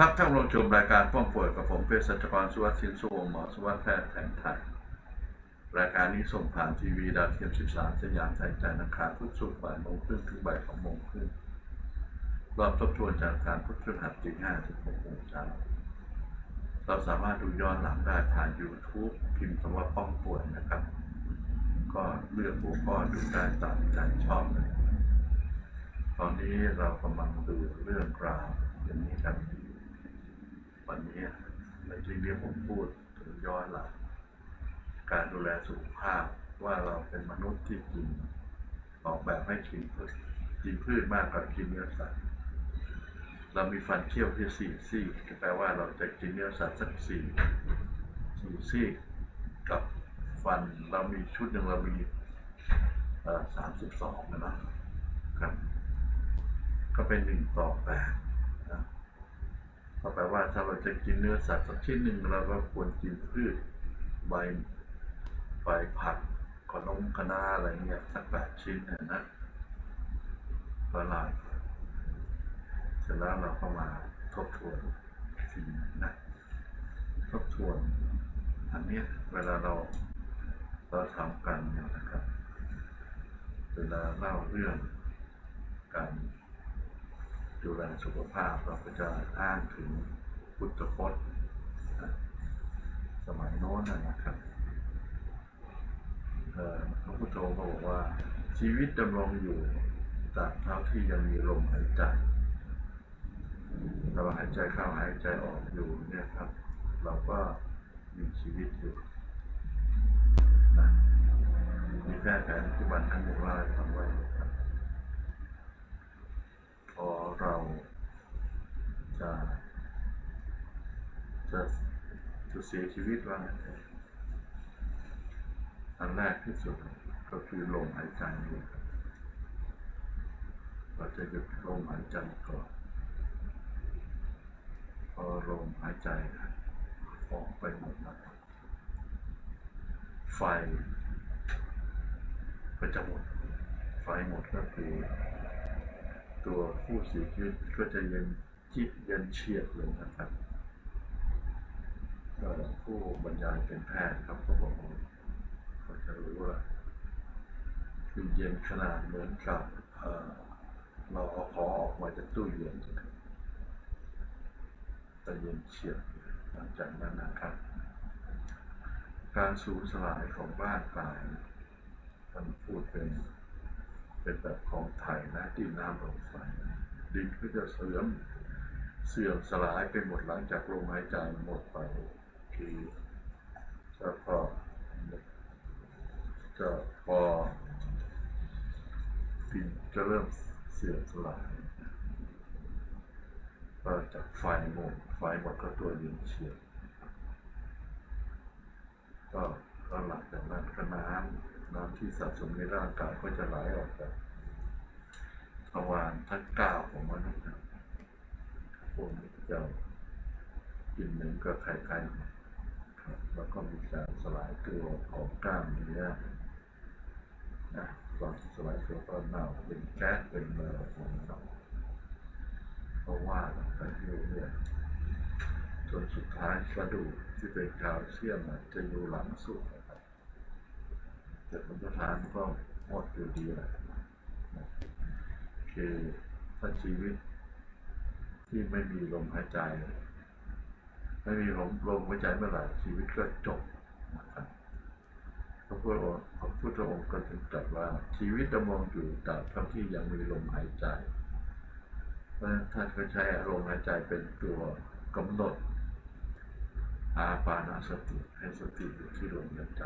ครับท่านผู้ชมรายการป้องป่วยกับผมเภสัชกรสุวัสดิ์สินสุวงศ์หมอสุวัสดิ์แพทย์แผนไทย รายการนี้ส่งผ่านทีวีดาวเทียม 13 สยามไทยจันทร์อังคารพุธศุกร์บ่ายโมงครึ่งถึงบ่ายสองโมงครึ่งรอบทบทวนจากการพุทธพฤหัสตีห้าถึงหกโมงเช้าเราสามารถดูย้อนหลังได้ผ่าน YouTube พิมพ์คำว่าป้องป่วยนะครับ ก็เลือกหัวข้อดูได้ตามใจชอบเลย ตอนนี้เรากำลังดูเรื่องราวอย่างนี้ครับ วันนี้ในที่นี้ผมพูดถึงย้อนหลังการดูแลสุขภาพว่าเราเป็นมนุษย์ที่กิน ออกแบบให้กินพืชกินพืชมากกว่ากินเนื้อสัตว์เรามีฟันเคี้ยวที่สี่ซี่แปลว่าเราจะกินเนื้อสัตว์สักสี่สี่ซี่กับฟันเรามีชุดหนึ่งเรามีสามสิบสองนะนะครับก็เป็นหนึ่งต่อแปด ก็แปลว่าถ้าเราจะกินเนื้อสัตว์สักชิ้นหนึ่งเราก็ควรกินพืชใบใบผักขนมคะน้าอะไรเงี้ยสักแปดชิ้นนะนะละลายเสร็จแล้วเราก็มาทบทวนสิ่งนะทบทวน อันนี้เวลาเราเราทำกันเนี่ยนะครับ เวลาเล่าเรื่องการ ดูแลสุขภาพเราก็จะอ้างถึงพุทธพจน์สมัยโน้นนะครับเอ่อพระพุทธองค์บอกว่าชีวิตดำรงอยู่ตราบเท่าที่ยังมีลมหายใจเราหายใจเข้าหายใจออกอยู่เนี่ยครับ เราก็มีชีวิตอยู่มีแพทย์แผนปัจจุบันท่านบอกว่าให้ฟังไว้ อเราจะจะจะเสียชีวิตว่าอันแรกที่สุดก็คือลมหายใจนี่เราจะหยุดลมหายใจก่อน พอลมหายใจออกไปหมดแล้วไฟก็จะหมด ไฟหมดก็คือ ตัวผู้เสียชีวิตก็จะเย็นจิตเย็นเฉียดเลยนะครับก็ผู้บรรยายเป็นแพทย์ครับเขาบอกว่าเขาจะรู้ว่าคือเย็นขนาดเหมือนกับเราเอาของออกมาจากตู้เย็นนะครับแต่เย็นเฉียดหลังจากนั้นนะครับ การสูญสลายของร่างกายท่านพูดเป็น เป็นแบบของไทยนะดินน้ำลมไฟดินก็จะเสื่อมเสื่อมสลายไปหมดหลังจากลมหายใจหมดไปคือจะพอจะพอดินจะเริ่มเสื่อมสลายก็จากไฟหมดไฟหมดก็ตัวเย็นเฉียบก็หลังจากนั้นก็น้ำ ที่สะสมในร่างกายก็จะไหลออกจากทวารทั้งเก้าของมนุษย์นะพวกนี้จะกินหนึ่งก็คล้ายๆกันครับแล้วก็มีการสลายตัวของกล้ามเนื้อนะตอนสลายตัวก็เน่าเป็นแก๊สเป็นเนื้อของเราเพราะว่าไปเรื่อยๆจนสุดท้ายกระดูกที่เป็นแคลเซียมอะจะอยู่หลังสุด นะครับแต่ผลสุดท้านก็หมดอยู่ดีแหละคือถ้าชีวิตที่ไม่มีลมหายใจ ไม่มีลมลมหายใจเมื่อไหร่ชีวิตก็จบพระพุทธองค์พระพุทธองค์ก็ถึงตรัสว่าชีวิตดำรงอยู่ตราบเท่าที่ยังมีลมหายใจเพราะท่านก็ใช้ลมหายใจเป็นตัวกำหนดอาปานาสติให้สติอยู่ที่ลมหายใจ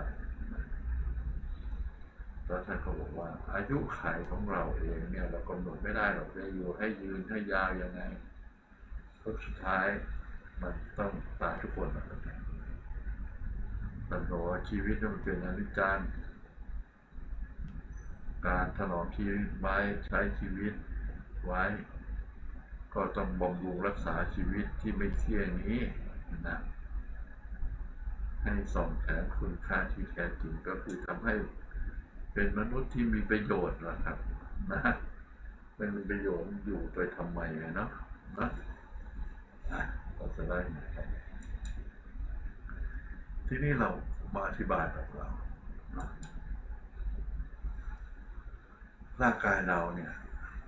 แล้วท่านก็บอกว่า อายุขัยของเราเองเนี่ยเรากำหนดไม่ได้หรอกจะอยู่ให้ยืนให้ยาวยังไงเพราะสุดท้ายมันต้องตายทุกคนนะครับท่านบอกว่าชีวิตมันเป็นอนิจจังการถนอมชีวิตไว้ใช้ชีวิตไว้ ก็ต้องบำรุงรักษาชีวิตที่ไม่เที่ยงนี้นะให้ส่องแสงคุณค่าที่แท้จริงก็คือทำให้ เป็นมนุษย์ที่มีประโยชน์นะครับ นะเป็นมีประโยชน์อยู่ไปทำไมเนาะนะอะได้ที่นี่เรามาอธิบายแบบเรานะร่างกายเราเนี่ย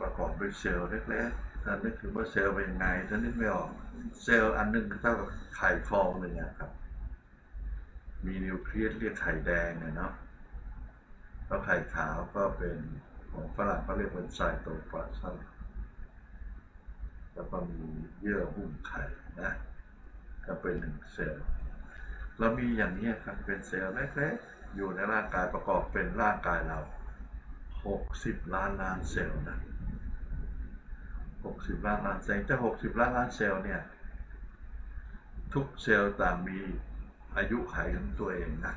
ประกอบด้วยเซลล์เล็กๆท่านนึกถึงว่าเซลล์เป็นยังไงท่านนึกไม่ออก เซลล์อันหนึ่งก็เท่ากับไข่ฟองหนึ่งอะครับ มีนิวเคลียสเรียกไข่แดงเนี่ยเนาะ แล้วไข่ขาวก็เป็นของฝรั่งเขาเรียกเป็นไซโตพลาซัมแล้วก็มีเยื่อหุ้มไข่นะ ก็เป็นหนึ่งเซลล์เรามีอย่างนี้ครับเป็นเซลล์เล็กๆอยู่ในร่างกายประกอบเป็นร่างกายเรา 60 ล้านล้านเซลล์นะ60 ล้านล้านเซลล์จะ60 ล้านล้านเซลล์เนี่ย ทุกเซลล์ต่างมีอายุขัยของตัวเองนะ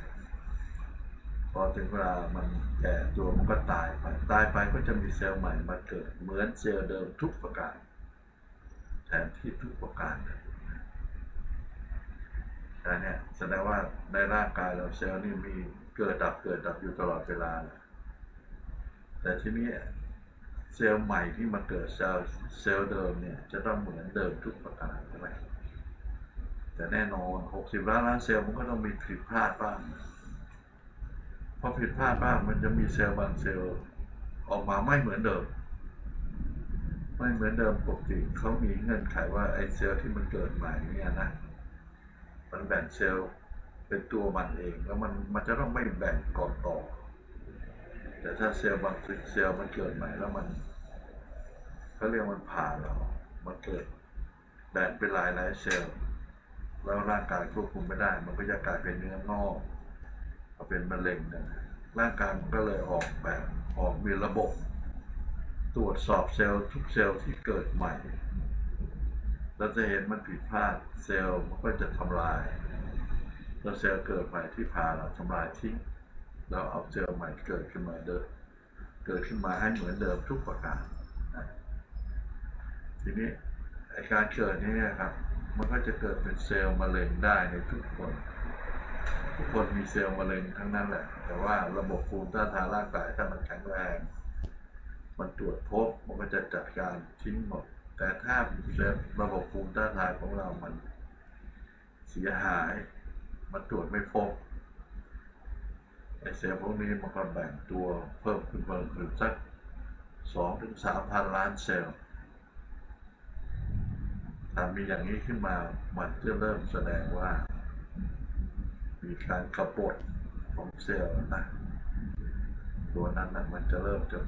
อถึงเวลามันแก่ตัวมันก็ตายไป ตายไปก็จะมีเซลล์ใหม่มาเกิดเหมือนเซลล์เดิมทุกประการแทนที่ทุกประการเลยอันเนี้ยแสดงว่าในร่างกายเราเซลล์นี่มีเกิดดับเกิดดับอยู่ตลอดเวลาเลยแต่ที่นี้เซลล์ใหม่ที่มาเกิดเซลล์เซลล์เดิมเนี่ยจะต้องเหมือนเดิมทุกประการใช่ไหมแต่แน่นอน 60 ล้านล้านเซลล์มันก็ต้องมีผิดพลาดบ้าง พอผิดพลาดบ้างมันจะมีเซลล์บางเซลล์ออกมาไม่เหมือนเดิม ไม่เหมือนเดิมปกติเขามีเงื่อนไขว่าไอ้เซลล์ที่มันเกิดใหม่เนี่ยนะมันแบ่งเซลล์เป็นตัวมันเองแล้วมันมันจะต้องไม่แบ่งก่อนต่อ แต่ถ้าเซลล์บางเซลล์มันเกิดใหม่แล้วมันเขาเรียกมันผ่าเรา มันเกิดแบ่งเป็นหลายหลายเซลล์แล้วร่างกายควบคุมไม่ได้ มันก็จะกลายเป็นเนื้องอก เป็นมะเร็งนะร่างกายมันก็เลยออกแบบออกมีระบบ ตรวจสอบเซลล์ทุกเซลล์ที่เกิดใหม่ แล้วจะเห็นมันผิดพลาดเซลล์มันก็จะทำลายแล้วเซลล์เกิดใหม่ที่พาเราทำลายทิ้งแล้วเอาเซลล์ใหม่เกิดขึ้นมาเดิมเกิดขึ้นมาให้เหมือนเดิมทุกประการทีนี้ไอการเกิดนี้นี่ยครับ มันก็จะเกิดเป็นเซลล์มะเร็งได้ในทุกคน ทุกคนมีเซลล์มะเร็งทั้งนั้นแหละ แต่ว่าระบบภูมิต้านทานร่างกายถ้ามันแข็งแรง มันตรวจพบมันก็จะจัดการทิ้งหมด แต่ถ้าระบบภูมิต้านทานของเรามันเสียหาย มันตรวจไม่พบไอเซลล์พวกนี้มันก็แบ่งตัวเพิ่มขึ้นเพิ่มขึ้นสักสองถึงสามพันล้านเซลล์ถ้ามีอย่างนี้ขึ้นมา มันจะเริ่มแสดงว่า มีการกระบฏของเซลล์นะตัวนั้นนะมันจะเริ่มจะ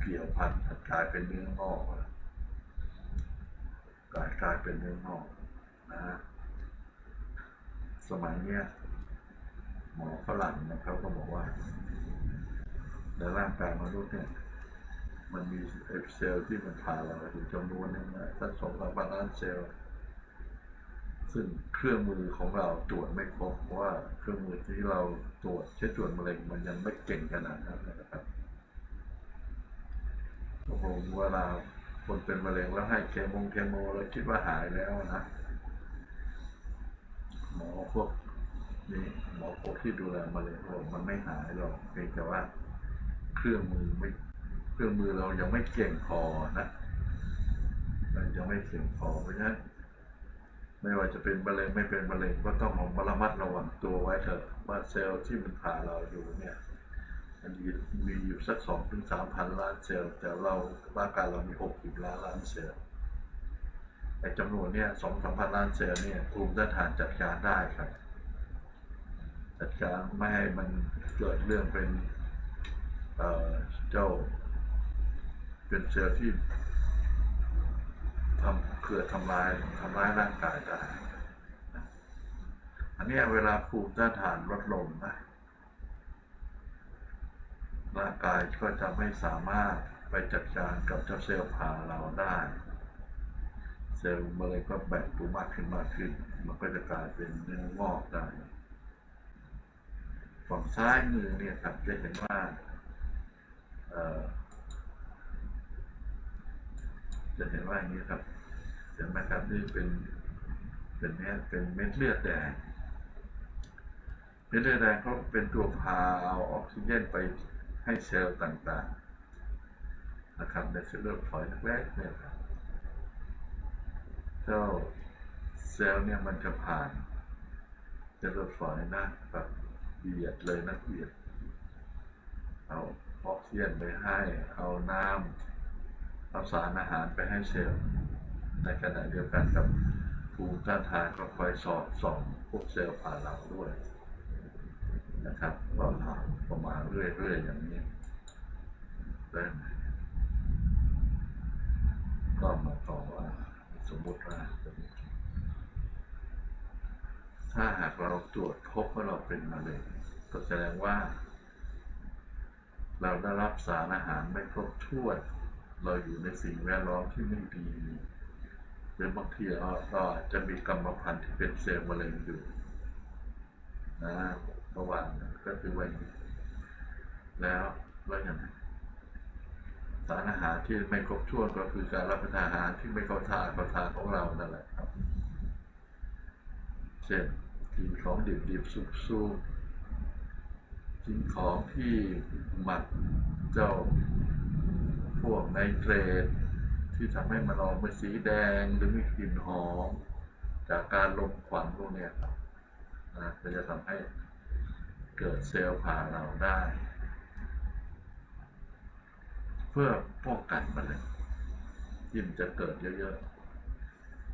เกี่ยวพันกลายเป็นเนื้องอกกลายกลายเป็นเนื้องอกนะสมัยเนี้ยหมอฝรั่งนะครับก็บอกว่าในร่างกายมนุษย์เนี่ยมันมีเซลล์ที่มันพาเราถึงจำนวนหนึงนะสักสองสามพันล้านเซลล์ ซึ่งเครื่องมือของเราตรวจไม่ครบเพราะว่าเครื่องมือที่เราตรวจเช่ตรวจมะเร็งมันยังไม่เก่งขนาดนั้นนะครับโอ้โหเวลาคนเป็นมะเร็งแล้วให้เคมงเคมแล้วคิดว่าหายแล้วนะหมอพวกนี่หมอพวกที่ดูแลมะเร็งบอกมันไม่หายหรอกเพียงแต่ว่าเครื่องมือไม่เครื่องมือเรายังไม่เก่งพอนะมันยังไม่เก่งพอเพราะฉะนั้น ไม่ว่าจะเป็นมะเร็งไม่เป็นมะเร็งก็ต้องระมัดระวังตัวไว้เถอะว่าเซลล์ที่มันผ่าเราอยู่เนี่ยมันมีมีอยู่สักสองถึงสามพันล้านเซลล์แต่เราร่างกายเรามีหกสิบล้านล้านเซลล์ไอ้จำนวนเนี่ยสองสามพันล้านเซลล์เนี่ยภูมิต้านทานจัดการได้ครับ จัดการไม่ให้มันเกิดเรื่องเป็นเอ่อเจ้าเป็นเซลล์ที่ทำ เกิดทำลายทำร้ายร่างกายได้อันนี้เวลาภูมิต้านทานลดลงนะร่างกายก็จะไม่สามารถไปจัดการกับเจ้าเซลล์ผ่าเราได้ เซลล์มะเร็งก็แบ่งตัวมากขึ้นมากขึ้น มันก็จะกลายเป็นเนื้องอกได้ฝั่งซ้ายมือเนี่ยครับจะเห็นว่าเอ่อจะเห็นว่าอย่างนี้ครับ เห็นไหมครับนี่เป็นเป็นเนี่เป็นเม็ดเลือดแดงเม็ดเลือดแดงก็เป็นตัวพาเอาออกซิเจนไปให้เซลล์ต่างๆนะครับในเซลล์ฝอยแรกเนี่ยครับเจ้าเซลล์เนี่ยมันจะผ่านเส้นรถไฟนะแบบเบียดเลยนะเบียดเอาออกซิเจนไปให้เอาน้ำเอาสารอาหารไปให้เซลล์ ในขณะเดียวกันกับภูมิต้านทานก็คอยสอดส่องพวกเซลล์ผ่านเราด้วยนะครับก็ทำประมาณเรื่อยๆอย่างนี้เรื่อยก็มาต่อว่าสมมติว่าถ้าหากเราตรวจพบว่าเราเป็นมะเร็งก็แสดงว่า เราได้รับสารอาหารไม่ครบถ้วนเราอยู่ในสิ่งแวดล้อมที่ไม่ดี หรือบางทีเราเราอาจะมีกรรมพันธุ์ที่เป็นเซลล์มะเร็งอยู่นะระหว่างนั้นก็คือว่าแล้วแล้วอย่างไรสารอาหารที่ไม่ครบถ้วนก็คือการรับประทานอาหารที่ไม่เข้าท่าเข้าทางของเรานั่นแหละครับ เช่นกินของดิบๆสุกๆกินของที่หมักเจ้าพวกไนเตรต ที่ทำให้มันออกเป็นสีแดงหรือมีกลิ่นหอมจากการลมควันพวกนี้ครับนะก็จะทำให้เกิดเซลล์ผ่าเราได้ เพื่อป้องกันมันเลยที่มันจะเกิดเยอะ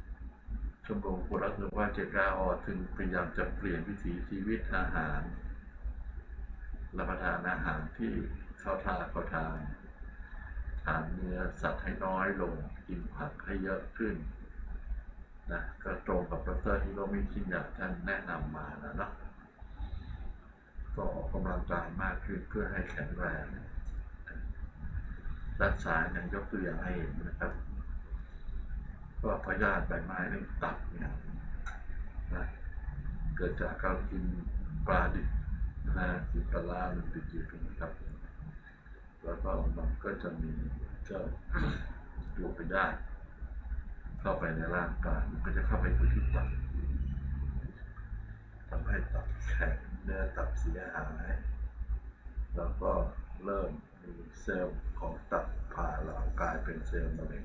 ๆชมรมผู้รักหรือว่าเจกาออถึงพยายามจะเปลี่ยนวิถีชีวิตอาหารรับประทานอาหารที่เข้าทางเข้าทาง ทานเนื้อสัตว์ให้น้อยลง กินผักให้เยอะขึ้นนะก็ตรงกับดรฮิโรมิชินยะท่านแนะนำมาแล้วเนาะก็ออกกำลังกายมากขึ้นเพื่อให้แข็งแรงด้านซ้ายยังยกตัวอย่างให้เห็นนะครับก็พยาธิใบไม้ในตับเนี่ยนะเกิดจากการกินปลาดิบนะกินปลาล่ามันดิบๆนะครับ แล้วก็มันก็จะมีเจ้าตัวพยาธิเข้าไปในร่างกายมันก็จะเข้าไปอยู่ที่ตับทำให้ตับแข็งเนื้อตับเสียหายแล้วก็เริ่มมีเซลล์ของตับผ่าเรากลายเป็นเซลล์มะเร็ง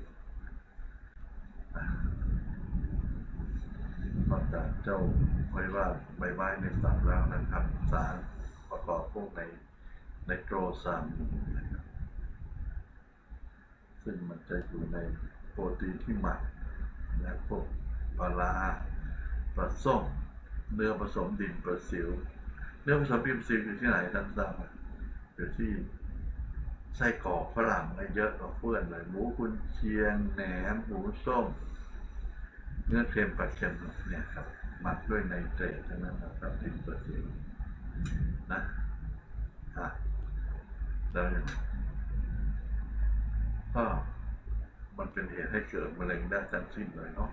นอกจากเจ้าไว้ว่าใบไม้ในตับแล้วนะครับ สารประกอบพวกใน ในโตรซัมนะครับซึ่งมันจะอยู่ในโปรตีนที่หมักและพวกปลาปลาส้ม เนื้อผสมดินปลาซิว เนื้อผสมดินปลาซิวอยู่ที่ไหนท่านทราบไหมอยู่ที่ไส้กรอกฝรั่งอะไรเยอะกว่าเพื่อนเลยหมูกุนเชียงแหนมหมูส้ม เนื้อเค็มปลาเค็มเนี่ยครับหมักด้วยไนเตรตทั้งนั้นนะครับดินเปอร์เซ็นต์นะฮะ แล้วยังก็มันเป็นเหตุให้เกิดมะเร็งได้ทั้งสิ้นเลยเนาะ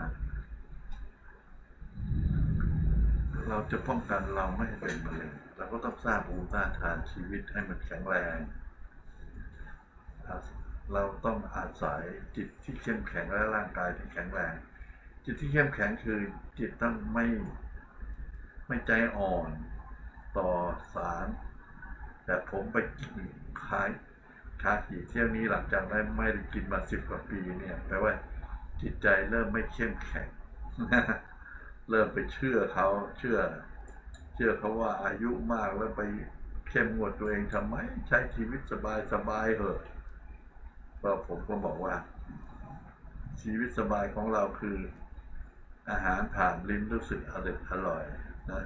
นะเราจะป้องกันเราไม่ให้เป็นมะเร็งเราก็ต้องสร้างภูมิต้านทานชีวิตให้มันแข็งแรง เราต้องอาศัยจิตที่เข้มแข็งและร่างกายที่แข็งแรง จิตที่เข้มแข็งคือจิตต้องไม่ไม่ใจอ่อนต่อสาร แต่ผมไปกินคายคาขี่เที่ยวนี้หลังจากได้ไม่ได้กินมาสิบกว่าปีเนี่ยแปลว่าจิตใจเริ่มไม่เข้มแข็ง เริ่มไปเชื่อเขาเชื่อ เชื่อเขาว่าอายุมากแล้วไปเข้มงวดตัวเองทำไม ใช้ชีวิตสบายสบายเถอะก็ผมก็บอกว่า ชีวิตสบายของเราคือ อาหารผ่านลิ้นรู้สึกอร่อยอร่อยนะ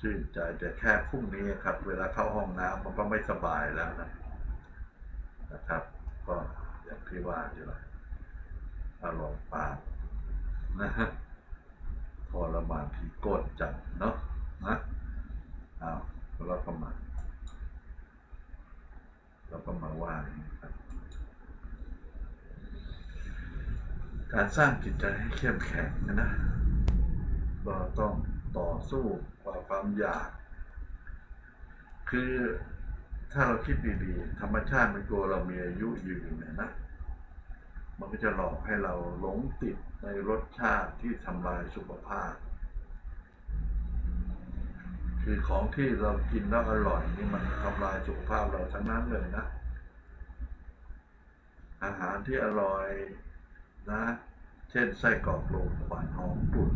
ชื่นใจแต่แค่พรุ่งนี้ครับ เวลาเข้าห้องน้ำมันก็ไม่สบายแล้วนะนะครับ ก็อย่างที่ว่าอยู่และอารมณ์ปากนะฮะทรมานที่โกดจังเนาะนะอ้าวแล้วก็มาเราก็มาว่าการสร้างจิตใจให้เข้มแข็งนะนะเราต้องต่อสู้ กับความอยาก คือถ้าเราคิดดีๆ ธรรมชาติมันกลัวเรามีอายุยืนเนี่ยนะ มันก็จะหลอกให้เราหลงติดในรสชาติที่ทำลายสุขภาพ คือของที่เรากินแล้วอร่อยนี่มันทำลายสุขภาพเราทั้งนั้นเลยนะ อาหารที่อร่อยนะ เช่นไส้กรอกโลงขวานหอมตุ๋น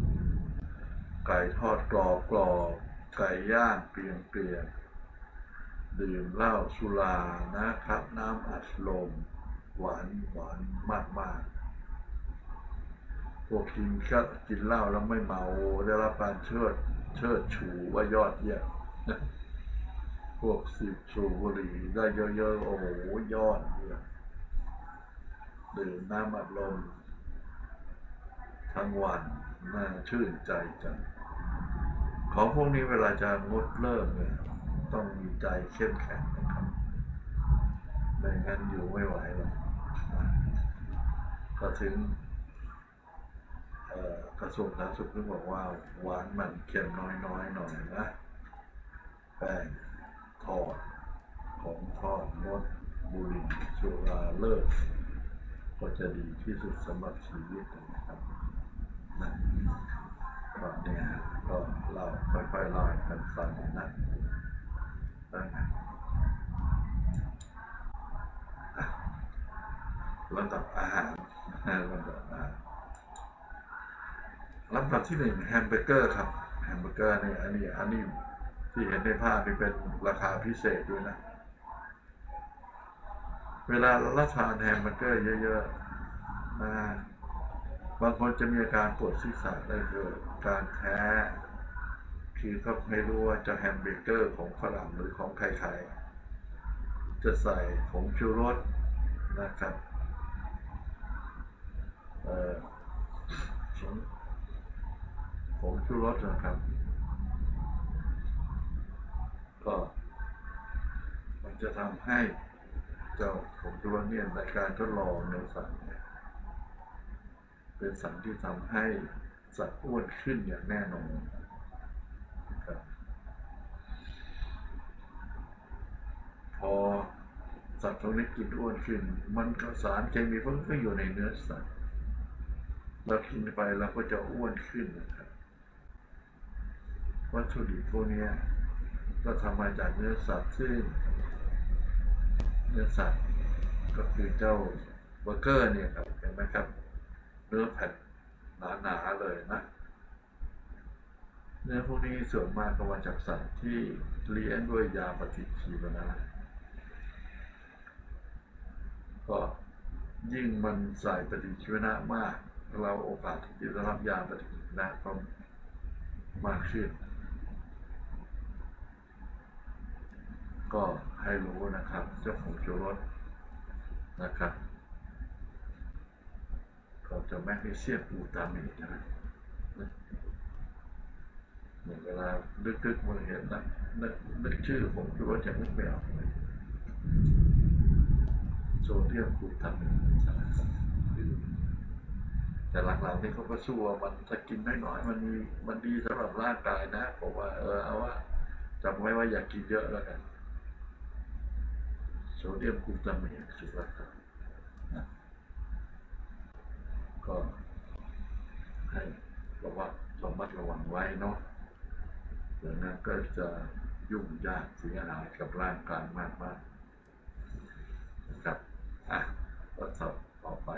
ไก่ทอดกรอบกรอบไก่ย่างเกรียงเกรียงดื่มเหล้าสุรานะครับ น้ำอัดลม หวานหวานมากมากพวกกินก็กินเหล้าแล้วไม่เมาได้รับการเชิดเชิดชูว่ายอดเยี่ยมพวกสิบสูบบุหรี่ได้เยอะๆโอ้โหยอดเยี่ยมดื่มน้ำอัดลมทั้งวันน่าชื่นใจจัง ของพวกนี้เวลาจะงดเลิกเนี่ยต้องมีใจเข้มแข็งนะครับไม่งั้นอยู่ไม่ไหวหรอกก็ถึงกระทรวงสาธารณสุขถึงบอกว่าหวานมันเค็มน้อยๆหน่อยนะแป้งทอดของทอดงดบุหรี่สุราเลิก ก็จะดีที่สุดสำหรับชีวิตนะครับนะก็เนี่ยก็ เล่าค่อยๆเล่าให้กันฟังนะได้นะอะลำดับอาหารนะลำดับอาหารลำดับที่หนึ่งแฮมเบอร์เกอร์ครับ แฮมเบอร์เกอร์เนี่ยอันนี้อันนี้ที่เห็นในภาพนี่เป็นราคาพิเศษด้วยนะ เวลาเรารับทานแฮมเบอร์เกอร์เยอะๆนะบางคนจะมีอาการปวดศีรษะได้เกิดการแพ้ คือเขาไม่รู้ว่าจะแฮมเบอร์เกอร์ของฝรั่งหรือของใครๆจะใส่ผงชูรสนะครับเอ่อผงผงชูรสนะครับ ก็มันจะทำให้เจ้าผมดูว่าเนี่ยในการทดลองในสัตว์เนี่ยเป็นสัตว์ที่ทำให้สัตว์อ้วนขึ้นอย่างแน่นอนนะครับพอ สัตว์พวกนี้กินอ้วนขึ้น มันก็สารเคมีพวกนี้ก็อยู่ในเนื้อสัตว์เรากินไปเราก็จะอ้วนขึ้นนะครับวัตถุดิบพวกนี้ก็ทำมาจากเนื้อสัตว์ซึ่งเนื้อสัตว์ก็คือเจ้าเบอร์เกอร์เนี่ยครับเห็นไหมครับ เนื้อแผ่นหนาๆเลยนะเนื้อพวกนี้ส่วนมากก็มาจากสัตว์ที่เลี้ยงด้วยยาปฏิชีวนะ ก็ยิ่งมันใส่ปฏิชีวนะมาก เราโอกาสที่จะรับยาปฏิชีวนะก็มากขึ้น ก็ให้รู้นะครับ เจ้าของชูรสนะครับ ก็จะแมกนีเซียมกลูตามีนนะเนี่ยเวลาลึกๆมันเห็นนะนึกชื่อผมชูรสจะไม่ออกเลย โซเดียมกลูตามีนนะครับคือแต่หลังๆนี่เขาก็สู้ว่ามันถ้ากินน้อยๆมันมีมันดีสำหรับร่างกายนะผมว่าเออเอาว่าจำไว้ว่าอย่ากกินเยอะแล้วกันโซเดียมกลูตามีนสุรสารนะก็ให้ระวังระมัดระวังไว้เนาะอย่างนั้นก็จะยุ่งยากเสียหายกับร่างกายมากมากๆนะครับ อะก็สอบต่อไป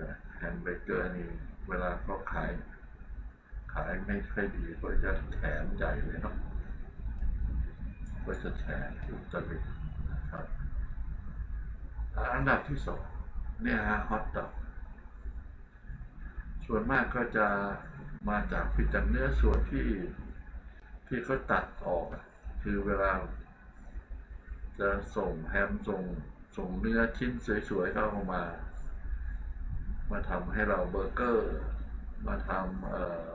นะแฮมเบเกอร์นี่เวลาเขาขาย ขายไม่ค่อยดีก็จะแถมใหญ่เลยเนาะก็จะแชร์อุตริตนะครับอันดับที่สองเนี่ยฮะฮอตดอกส่วนมากก็จะมาจากผิดจากเนื้อส่วนที่ที่เขาตัดออก คือเวลาจะส่งแฮมส่ง ส่งเนื้อชิ้นสวยๆเข้ามา มาทำให้เราเบอร์เกอร์ มาทำเอ่อ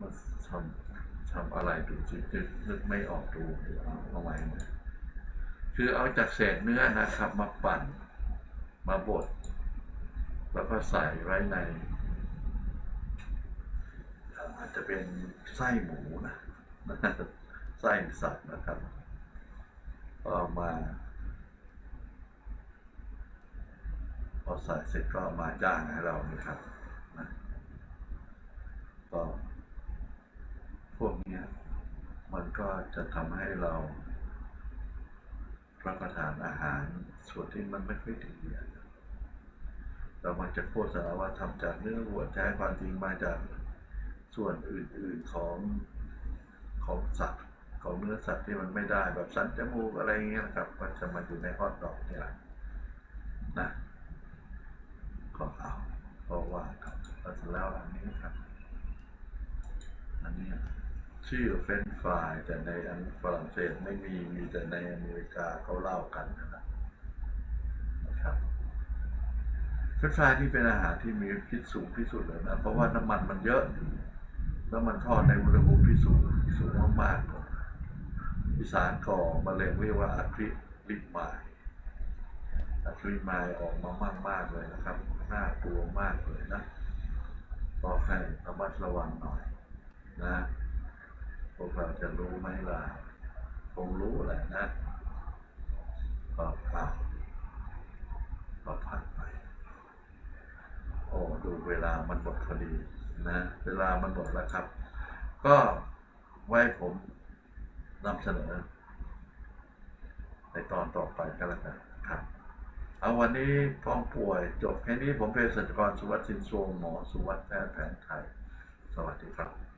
มาทำทำอะไรดูสินึกนึกไม่ออกดูเดี๋ยวเอาเอาไว้คือเอาจากเศษเนื้อนะครับ มาปั่น มาบด แล้วก็ใส่ไว้ในอาจจะเป็นไส้หมูนะไส้สัตว์นะครับ ก็เอามา พอใส่เสร็จก็มาย่างให้เรานี่ครับนะก็พวกนี้มันก็จะทำให้เรารับประทานอาหารส่วนที่มันไม่ค่อยดีเรามักจะโฆษณาว่าทำจากเนื้อวัวใช้ความจริงมาจากส่วนอื่นๆของของสัตว์ ของเนื้อสัตว์ที่มันไม่ได้แบบสันจมูกอะไรอย่างเงี้ยนะครับก็จะมาอยู่ในฮอตดอกนี่แหละนะก็เอาเพราะว่าครับแล้วเร็จแล้วอันนี้ครับ อันนี้ชื่อเฟรนฟรายแต่ในอันฝรั่งเศสไม่มีมีแต่ในอเมริกาเขาเล่ากันนะครับนะครับเฟรนฟรายที่เป็นอาหารที่มีพิษสูงที่สุดเลยนะเพราะว่าน้ำมันมันเยอะ แล้วมันทอดในอุณหภูมิที่สูงสูงมากๆ อีสานก่อมะเร็งเรียกว่าอะคริลิกมล์อะคริไมล์ออกมามากๆเลยนะครับ น่ากลัวมากเลยนะก็ให้ระมัดระวังหน่อยนะพวกเราจะรู้ไหมล่ะคงรู้แหละนะก็เอาก็ผ่านไป โอ้ดูเวลามันหมดพอดีนะ เวลามันหมดแล้วครับ ก็ไว้ผม นำเสนอ ในตอนต่อไปก็แล้วกันครับ เอาวันนี้พ้องป่วยจบแค่นี้ผมเป็นสัจกรสุวัสดิ์สินทรงหมอสุวัสดิ์แพทย์แผนไทย สวัสดีครับ